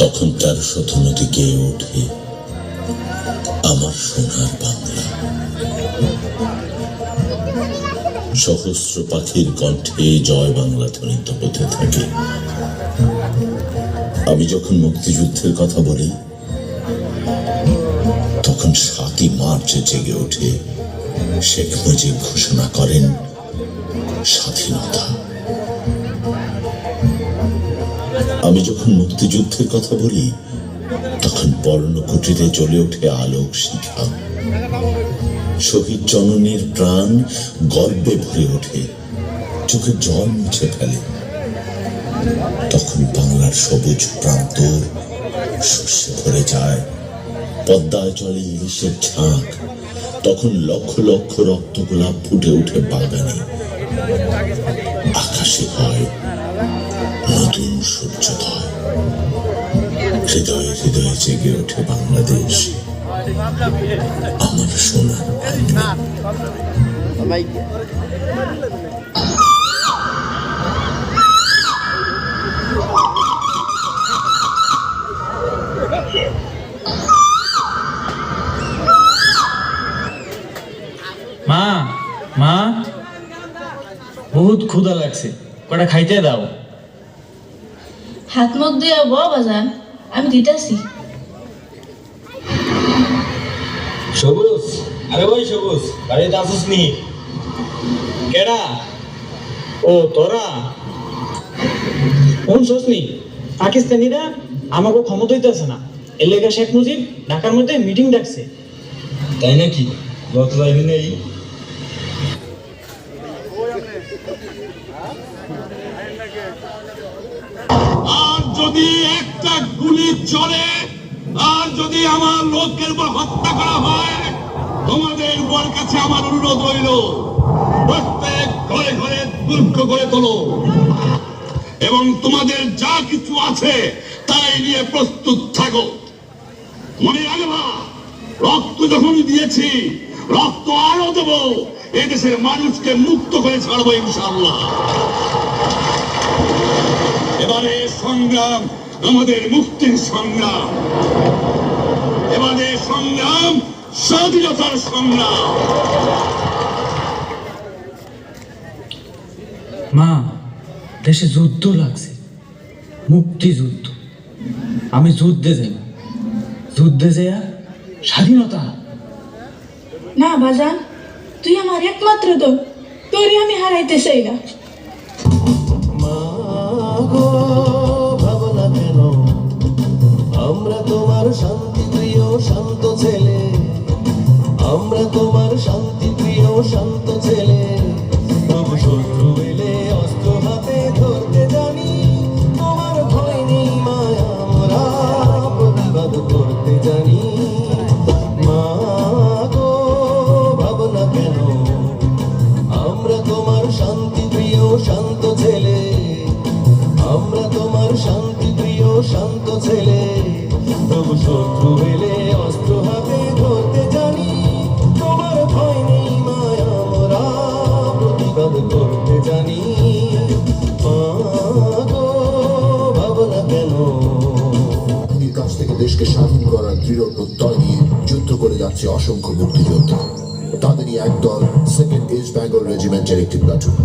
তখন তার শত নদী গেয়ে ওঠে আমার সোনার বাংলা। সহস্র পাখির কণ্ঠে জয় বাংলা ধ্বনিত হতে থাকে। আমি যখন মুক্তিযুদ্ধের কথা বলি, তখন সাতই মার্চ জেগে ওঠে শেখ মুজিব ঘোষণা করেন স্বাধীনতা। আমি যখন মুক্তিযুদ্ধের কথা বলি, তখন বর্ণকুটিরে জ্বলে ওঠে আলোক শিখা। শহীদ জননীর প্রাণ গর্বে ভরে ওঠে, চোখে জল মুছে ফেলে। তখন বাংলার সবুজ প্রান্তর শস্যে ভরে যায়, পদ্মায় চলে ইলিশের ঝাঁক। তখন লক্ষ লক্ষ রক্ত গোলাপ ফুটে ওঠে বাগানে। আকাশে হয় নতুন সূর্যোদয় হৃদয়ে হৃদয়ে জেগে ওঠে বাংলাদেশ। আমার সোনার মা মা। বহুত ক্ষুধা লাগছে। কটা খাইতে দাও। হাত মুখ দিয়ে ব বাজান, আমি দিতেছি। সবুজ, আরে ওই সবুজ, বাড়িতে আসিস নি? কেডা? ও তোরা? কোন শুসনি পাকিস্তানিরা আমাকে ক্ষমতা দিতেছে না। এর লেগা শেখ মুজিব ঢাকার মধ্যে মিটিং ডাকছে। তাই নাকি? গত যাইবি নেই? আর যদি একটা গুলি চলে, আর যদি আমার লোকের উপর হত্যা করা হয়, তোমাদের উপর কাছে আমার অনুরোধ রইল, প্রত্যেক ঘরে ঘরে দুর্গ করে তোলো। এবং তোমাদের যা কিছু আছে, তাই নিয়ে প্রস্তুত থাকো। মনে রাখবা রক্ত যখন দিয়েছি, রক্ত আরও দেবো, এদেশের মানুষকে মুক্ত করে ছাড়বো ইনশাল্লাহ এবারে সংগ্রাম আমাদের মুক্তির সংগ্রাম। এবারে সংগ্রাম স্বাধীনতার সংগ্রাম। মা দেশে যুদ্ধ লাগছে। মুক্তিযুদ্ধ আমি যুদ্ধে যাই যুদ্ধে যাইয়া স্বাধীনতা। না বাজান তুই আমার একমাত্র তো তোরই আমি হারাইতে চাই না। Oh. ধরতে জানি ভাবনা কেন? কাছ থেকে দেশকে স্বাধীন করার দৃঢ় প্রত্যয় নিয়ে যুদ্ধ করে যাচ্ছে অসংখ্য মুক্তিযোদ্ধা। তাদেরই একদল সেকেন্ড ইস্ট বেঙ্গল রেজিমেন্টের একটি প্লাটুন